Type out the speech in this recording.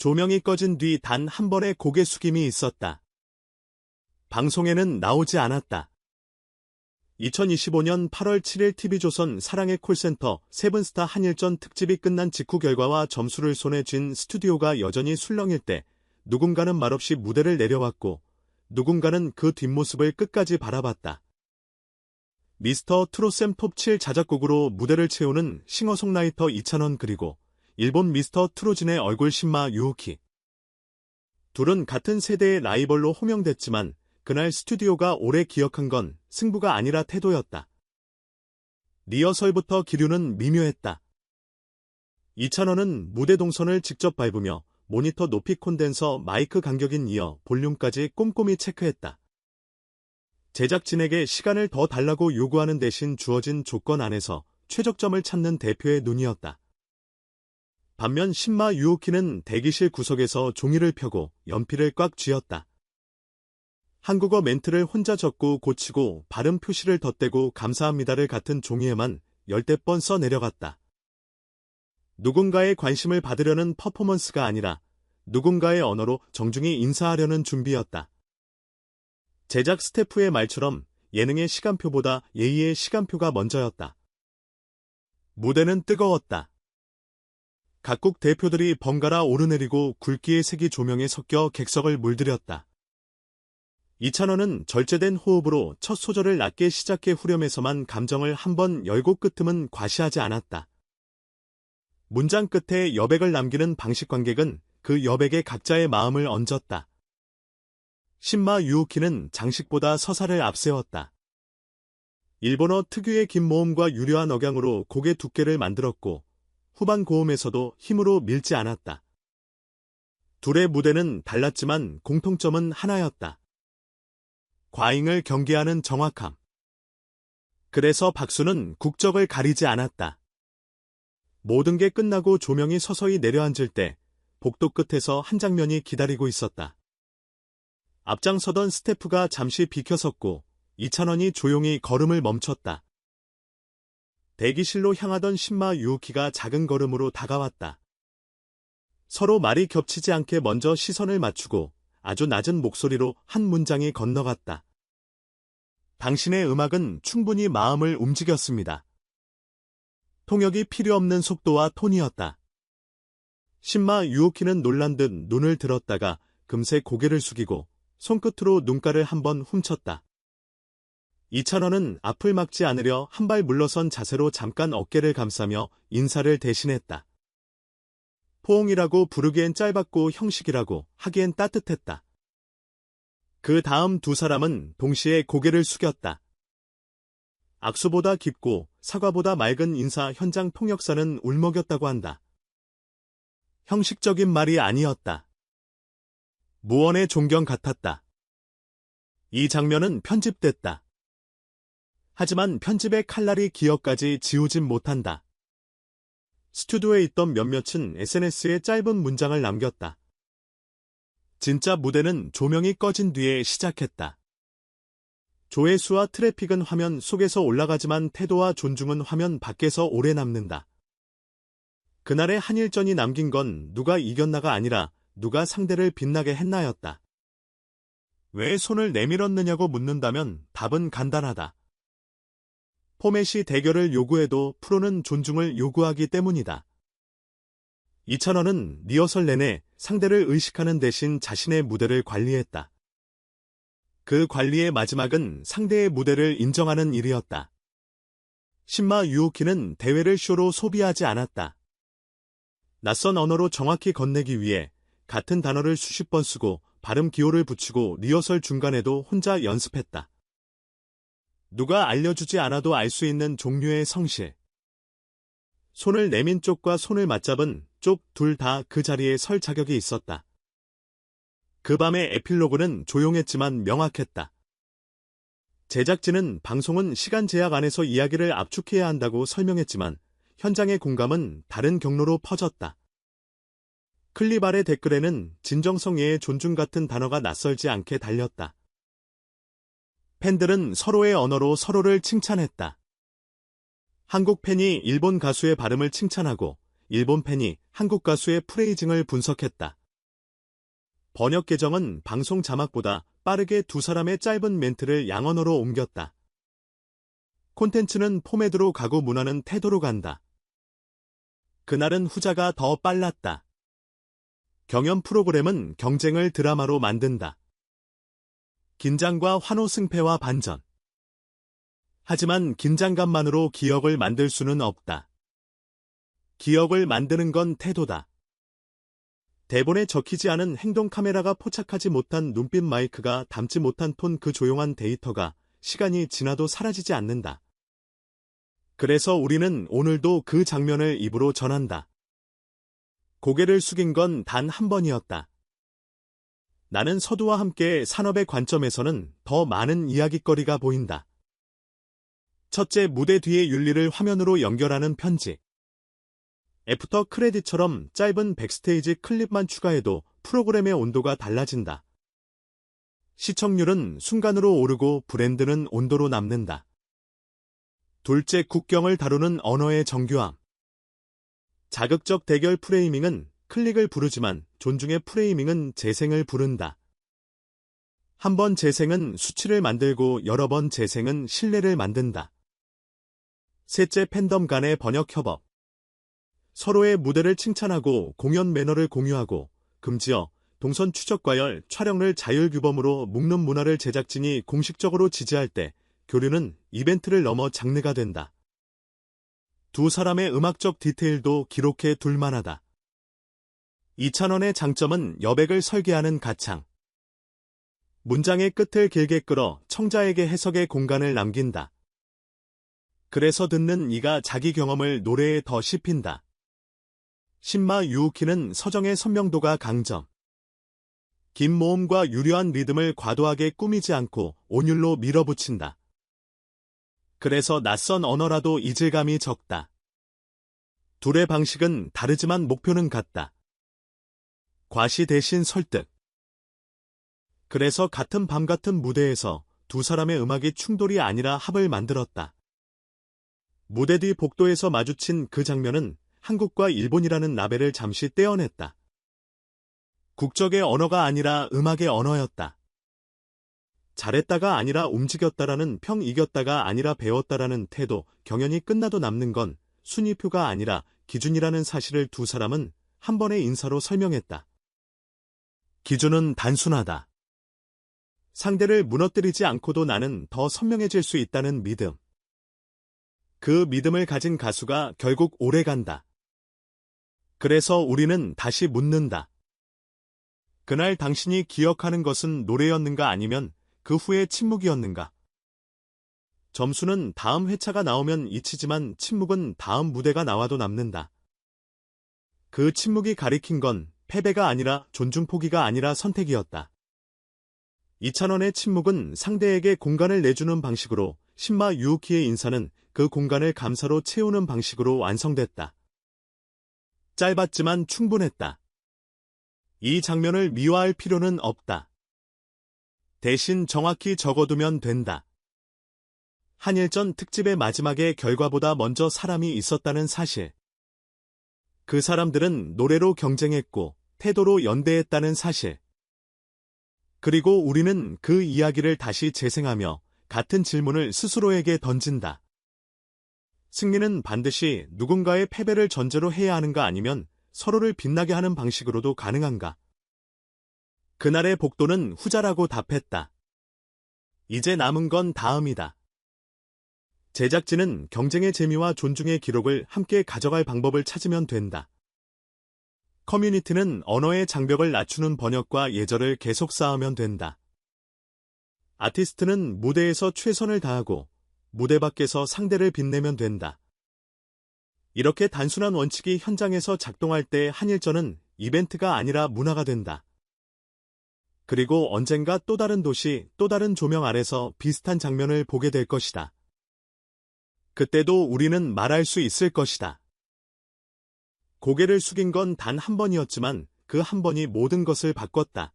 조명이 꺼진 뒤 단 한 번의 고개 숙임이 있었다. 방송에는 나오지 않았다. 2025년 8월 7일 TV조선 사랑의 콜센터 세븐스타 한일전 특집이 끝난 직후 결과와 점수를 손에 쥔 스튜디오가 여전히 술렁일 때 누군가는 말없이 무대를 내려왔고 누군가는 그 뒷모습을 끝까지 바라봤다. 미스터 트롯샘 톱7 자작곡으로 무대를 채우는 싱어송라이터 이찬원 그리고 일본 미스터 트로진의 얼굴 신마 유우키. 둘은 같은 세대의 라이벌로 호명됐지만 그날 스튜디오가 오래 기억한 건 승부가 아니라 태도였다. 리허설부터 기류는 미묘했다. 이찬원은 무대 동선을 직접 밟으며 모니터 높이 콘덴서 마이크 간격인 이어 볼륨까지 꼼꼼히 체크했다. 제작진에게 시간을 더 달라고 요구하는 대신 주어진 조건 안에서 최적점을 찾는 대표의 눈이었다. 반면 신마 유오키는 대기실 구석에서 종이를 펴고 연필을 꽉 쥐었다. 한국어 멘트를 혼자 적고 고치고 발음 표시를 덧대고 감사합니다를 같은 종이에만 열댓 번 써 내려갔다. 누군가의 관심을 받으려는 퍼포먼스가 아니라 누군가의 언어로 정중히 인사하려는 준비였다. 제작 스태프의 말처럼 예능의 시간표보다 예의의 시간표가 먼저였다. 무대는 뜨거웠다. 각국 대표들이 번갈아 오르내리고 굵기의 색이 조명에 섞여 객석을 물들였다. 이찬원은 절제된 호흡으로 첫 소절을 낮게 시작해 후렴에서만 감정을 한 번 열고 끄틈은 과시하지 않았다. 문장 끝에 여백을 남기는 방식 관객은 그 여백에 각자의 마음을 얹었다. 신마 유우키는 장식보다 서사를 앞세웠다. 일본어 특유의 긴 모음과 유려한 억양으로 곡의 두께를 만들었고 후반 고음에서도 힘으로 밀지 않았다. 둘의 무대는 달랐지만 공통점은 하나였다. 과잉을 경계하는 정확함. 그래서 박수는 국적을 가리지 않았다. 모든 게 끝나고 조명이 서서히 내려앉을 때 복도 끝에서 한 장면이 기다리고 있었다. 앞장서던 스태프가 잠시 비켜섰고 이찬원이 조용히 걸음을 멈췄다. 대기실로 향하던 신마 유우키가 작은 걸음으로 다가왔다. 서로 말이 겹치지 않게 먼저 시선을 맞추고 아주 낮은 목소리로 한 문장이 건너갔다. 당신의 음악은 충분히 마음을 움직였습니다. 통역이 필요 없는 속도와 톤이었다. 신마 유오키는 놀란 듯 눈을 들었다가 금세 고개를 숙이고 손끝으로 눈가를 한번 훔쳤다. 이찬원은 앞을 막지 않으려 한 발 물러선 자세로 잠깐 어깨를 감싸며 인사를 대신했다. 포옹이라고 부르기엔 짧았고 형식이라고 하기엔 따뜻했다. 그 다음 두 사람은 동시에 고개를 숙였다. 악수보다 깊고 사과보다 맑은 인사 현장 통역사는 울먹였다고 한다. 형식적인 말이 아니었다. 무언의 존경 같았다. 이 장면은 편집됐다. 하지만 편집의 칼날이 기억까지 지우진 못한다. 스튜디오에 있던 몇몇은 SNS에 짧은 문장을 남겼다. 진짜 무대는 조명이 꺼진 뒤에 시작했다. 조회수와 트래픽은 화면 속에서 올라가지만 태도와 존중은 화면 밖에서 오래 남는다. 그날의 한일전이 남긴 건 누가 이겼나가 아니라 누가 상대를 빛나게 했나였다. 왜 손을 내밀었느냐고 묻는다면 답은 간단하다. 포맷이 대결을 요구해도 프로는 존중을 요구하기 때문이다. 이찬원은 리허설 내내 상대를 의식하는 대신 자신의 무대를 관리했다. 그 관리의 마지막은 상대의 무대를 인정하는 일이었다. 신마 유오키는 대회를 쇼로 소비하지 않았다. 낯선 언어로 정확히 건네기 위해 같은 단어를 수십 번 쓰고 발음 기호를 붙이고 리허설 중간에도 혼자 연습했다. 누가 알려주지 않아도 알 수 있는 종류의 성실. 손을 내민 쪽과 손을 맞잡은 쪽 둘 다 그 자리에 설 자격이 있었다. 그 밤의 에필로그는 조용했지만 명확했다. 제작진은 방송은 시간 제약 안에서 이야기를 압축해야 한다고 설명했지만 현장의 공감은 다른 경로로 퍼졌다. 아래 댓글에는 진정성 외의 존중 같은 단어가 낯설지 않게 달렸다. 팬들은 서로의 언어로 서로를 칭찬했다. 한국 팬이 일본 가수의 발음을 칭찬하고 일본 팬이 한국 가수의 프레이징을 분석했다. 번역 계정은 방송 자막보다 빠르게 두 사람의 짧은 멘트를 양언어로 옮겼다. 콘텐츠는 포맷으로 가고 문화는 태도로 간다. 그날은 후자가 더 빨랐다. 경연 프로그램은 경쟁을 드라마로 만든다. 긴장과 환호 승패와 반전. 하지만 긴장감만으로 기억을 만들 수는 없다. 기억을 만드는 건 태도다. 대본에 적히지 않은 행동 카메라가 포착하지 못한 눈빛 마이크가 담지 못한 톤 그 조용한 데이터가 시간이 지나도 사라지지 않는다. 그래서 우리는 오늘도 그 장면을 입으로 전한다. 고개를 숙인 건 단 한 번이었다. 나는 서두와 함께 산업의 관점에서는 더 많은 이야기거리가 보인다. 첫째 무대 뒤의 윤리를 화면으로 연결하는 편지. 애프터 크레딧처럼 짧은 백스테이지 클립만 추가해도 프로그램의 온도가 달라진다. 시청률은 순간으로 오르고 브랜드는 온도로 남는다. 둘째 국경을 다루는 언어의 정교함. 자극적 대결 프레이밍은 클릭을 부르지만 존중의 프레이밍은 재생을 부른다. 한 번 재생은 수치를 만들고 여러 번 재생은 신뢰를 만든다. 셋째 팬덤 간의 번역 협업. 서로의 무대를 칭찬하고 공연 매너를 공유하고 금지어 동선 추적 과열 촬영을 자율 규범으로 묶는 문화를 제작진이 공식적으로 지지할 때 교류는 이벤트를 넘어 장르가 된다. 두 사람의 음악적 디테일도 기록해 둘만하다. 이찬원의 장점은 여백을 설계하는 가창. 문장의 끝을 길게 끌어 청자에게 해석의 공간을 남긴다. 그래서 듣는 이가 자기 경험을 노래에 더 씹힌다. 신마 유우키는 서정의 선명도가 강점. 긴 모음과 유려한 리듬을 과도하게 꾸미지 않고 온율로 밀어붙인다. 그래서 낯선 언어라도 이질감이 적다. 둘의 방식은 다르지만 목표는 같다. 과시 대신 설득. 그래서 같은 밤 같은 무대에서 두 사람의 음악이 충돌이 아니라 합을 만들었다. 무대 뒤 복도에서 마주친 그 장면은 한국과 일본이라는 나벨을 잠시 떼어냈다. 국적의 언어가 아니라 음악의 언어였다. 잘했다가 아니라 움직였다라는 평 이겼다가 아니라 배웠다라는 태도, 경연이 끝나도 남는 건 순위표가 아니라 기준이라는 사실을 두 사람은 한 번의 인사로 설명했다. 기준은 단순하다. 상대를 무너뜨리지 않고도 나는 더 선명해질 수 있다는 믿음. 그 믿음을 가진 가수가 결국 오래 간다. 그래서 우리는 다시 묻는다. 그날 당신이 기억하는 것은 노래였는가 아니면 그 후에 침묵이었는가? 점수는 다음 회차가 나오면 잊히지만 침묵은 다음 무대가 나와도 남는다. 그 침묵이 가리킨 건 패배가 아니라 존중 포기가 아니라 선택이었다. 이찬원의 침묵은 상대에게 공간을 내주는 방식으로 신마 유우키의 인사는 그 공간을 감사로 채우는 방식으로 완성됐다. 짧았지만 충분했다. 이 장면을 미화할 필요는 없다. 대신 정확히 적어두면 된다. 한일전 특집의 마지막에 결과보다 먼저 사람이 있었다는 사실. 그 사람들은 노래로 경쟁했고 태도로 연대했다는 사실. 그리고 우리는 그 이야기를 다시 재생하며 같은 질문을 스스로에게 던진다. 승리는 반드시 누군가의 패배를 전제로 해야 하는가 아니면 서로를 빛나게 하는 방식으로도 가능한가? 그날의 복도는 후자라고 답했다. 이제 남은 건 다음이다. 제작진은 경쟁의 재미와 존중의 기록을 함께 가져갈 방법을 찾으면 된다. 커뮤니티는 언어의 장벽을 낮추는 번역과 예절을 계속 쌓으면 된다. 아티스트는 무대에서 최선을 다하고 무대 밖에서 상대를 빛내면 된다. 이렇게 단순한 원칙이 현장에서 작동할 때 한일전은 이벤트가 아니라 문화가 된다. 그리고 언젠가 또 다른 도시, 또 다른 조명 아래서 비슷한 장면을 보게 될 것이다. 그때도 우리는 말할 수 있을 것이다. 고개를 숙인 건 단 한 번이었지만 그 한 번이 모든 것을 바꿨다.